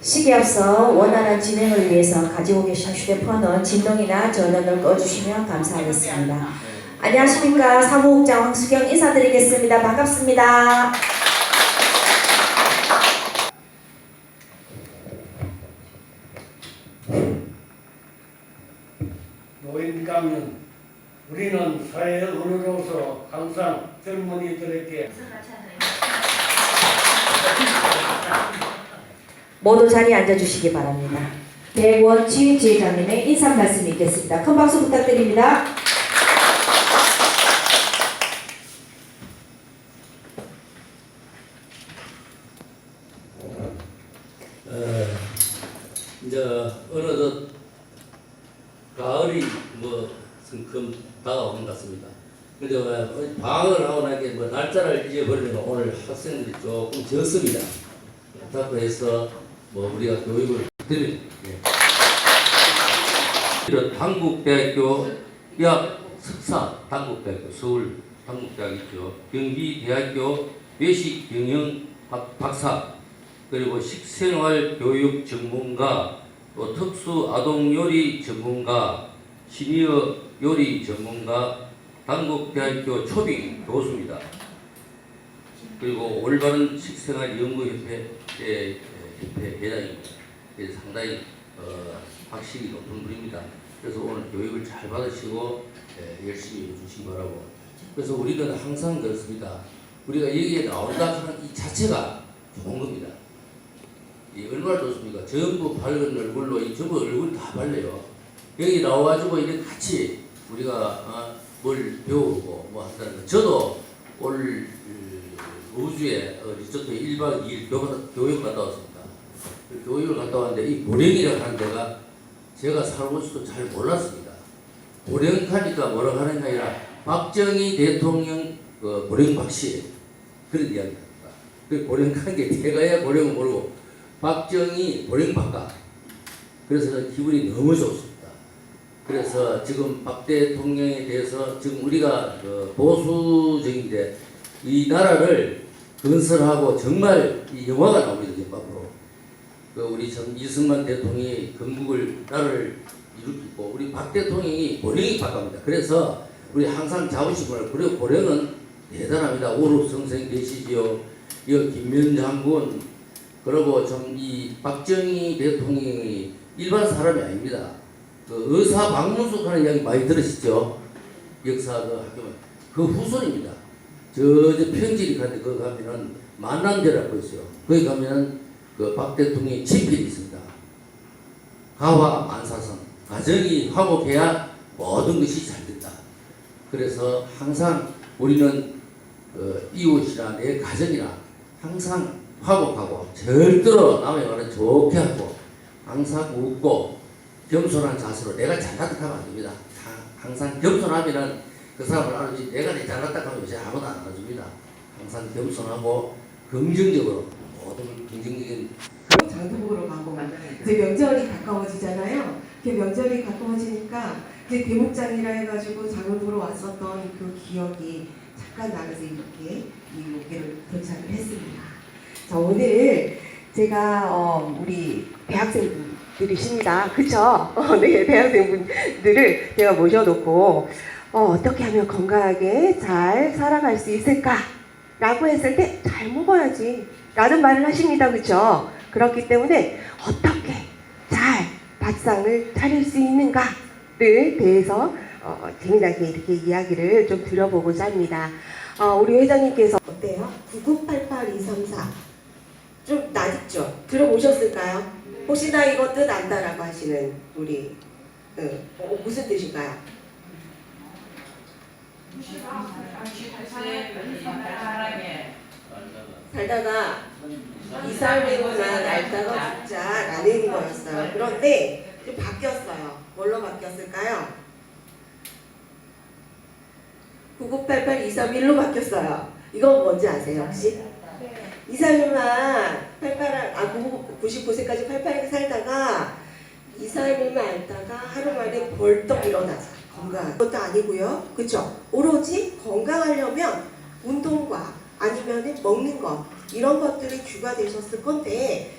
시기 앞서 원활한 진행을 위해서 가지고 계신 휴대폰은 진동이나 전원을 꺼주시면 감사하겠습니다. 안녕하십니까 사무국장 황수경 인사드리겠습니다. 반갑습니다. 노인 가면 우리는 사회의 어른으로서 항상 젊은이들에게 모두 자리에 앉아주시기 바랍니다. 대원 지휘지회장님의 인사 말씀 있겠습니다. 큰 박수 부탁드립니다. 어, 이제 어느덧 가을이 뭐 성큼 다가오는 것 같습니다. 근데 어, 방학을 하고 나게 뭐 날짜를 잊어버리는 건 오늘 학생들이 조금 적습니다. 그렇다고 해서 뭐 우리가 교육을 드리 예. 한국대학교 대학 석사 한국대학교 서울 한국대학 있죠. 경기대학교 외식 경영 박- 박사 그리고 식생활 교육 전문가, 또 특수 아동 요리 전문가, 시니어 요리 전문가, 단국대학교 초빙 교수입니다. 그리고 올바른 식생활 연구협회 의 협회 회장입니다. 상당히 어, 확실히 높은 분입니다. 그래서 오늘 교육을 잘 받으시고 예, 열심히 해주시기 바라고. 그래서 우리는 항상 그렇습니다. 우리가 여기에 나온다 하는 이 자체가 좋은 겁니다. 이 얼마나 좋습니까? 전부 밝은 얼굴로 이 전부 얼굴 다 발려요. 여기 나와가지고 이렇게 같이 우리가 어, 뭘 배우고 뭐 한다는 거. 저도 올 어, 우주에 어, 리조트 1박 2일 교육, 갔다 왔습니다. 그 교육을 갔다 왔는데 이 보령이라고 하는 데가 제가 살고 있어도 잘 몰랐습니다. 보령하니까 뭐라고 하는 게 아니라 박정희 대통령 그 보령 박씨 그런 이야기입니다. 그 보령한 게 내가야 보령을 모르고 박정희 보령박가 그래서 기분이 너무 좋습니다. 그래서 지금 박 대통령에 대해서 지금 우리가 그 보수적인데 이 나라를 건설하고 정말 이 영화가 나옵니다 지금 앞으로 그 우리 전 이승만 대통령이 건국을 나라를 일으키고 우리 박 대통령이 보령이 박갑니다. 그래서 우리 항상 자부심을 그리고 보령은 대단합니다. 오륙 선생 계시지요. 이 김면 장군 그리고 좀 이 박정희 대통령이 일반 사람이 아닙니다. 그 의사 박문숙 하는 이야기 많이 들으시죠? 역사 그 학교 그 후손입니다. 저, 저 평지리 가는데 거기 가면은 만남대라고 있어요. 거기 가면은 그 박 대통령의 집필이 있습니다. 가화 만사선 가정이 화목해야 모든 것이 잘 된다. 그래서 항상 우리는 그 이웃이나 내 가정이나 항상 화목하고 절대로 남의 말은 좋게 하고 항상 웃고 겸손한 자세로 내가 잘났다 하면 안 됩니다. 하- 항상 겸손하면은 그 사람을 알아주지 내가 내 잘났다 하면 요새 아무도 안 알아줍니다. 항상 겸손하고 긍정적으로 모든 긍정적인 장도국으로 가고 이제 명절이 가까워지잖아요. 그 명절이 가까워지니까 이제 대목장이라 해가지고 보러 왔었던 그 기억이 잠깐 나면서 이렇게 이 여기를 도착을 했습니다. 자 오늘 제가 어, 우리 대학생분들이십니다. 그쵸? 어, 네 대학생분들을 제가 모셔놓고 어, 어떻게 하면 건강하게 잘 살아갈 수 있을까? 라고 했을 때 잘 먹어야지 라는 말을 하십니다. 그쵸? 그렇기 때문에 어떻게 잘 밥상을 차릴 수 있는가를 대해서 어, 재미나게 이렇게 이야기를 좀 들어보고자 합니다. 어, 우리 회장님께서 어때요? 9988234 좀 낯익죠? 들어보셨을까요? 혹시 나 이거 뜻 안다라고 하시는 우리 응. 어, 무슨 뜻인가요? 살다가 이사를 되거나 날다가 죽자라는 거였어요. 그런데 좀 바뀌었어요. 뭘로 바뀌었을까요? 9988-231로 바뀌었어요. 이건 뭔지 아세요 혹시? 2, 3일만 88, 아 99세까지 88에 살다가 2, 3일만 있다가 하루 만에 벌떡 일어나자. 건강. 그것도 아니고요. 그렇죠? 오로지 건강하려면 운동과 아니면 먹는 것 이런 것들이 주가 되셨을 건데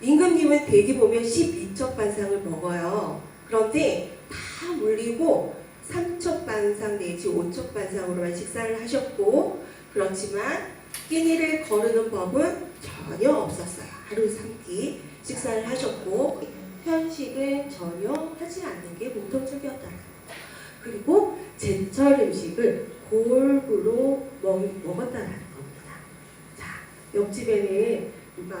임금님은 대기 보면 12첩 반상을 먹어요. 그런데 다 물리고 3첩 반상 내지 5첩 반상으로만 식사를 하셨고 그렇지만 끼니를 거르는 법은 전혀 없었어요. 하루 3끼 식사를 하셨고 편식은 전혀 하지 않는 게 공통적이었다는 겁니다. 그리고 제철 음식을 골고루 먹, 먹었다는 겁니다. 자, 옆집에는 누가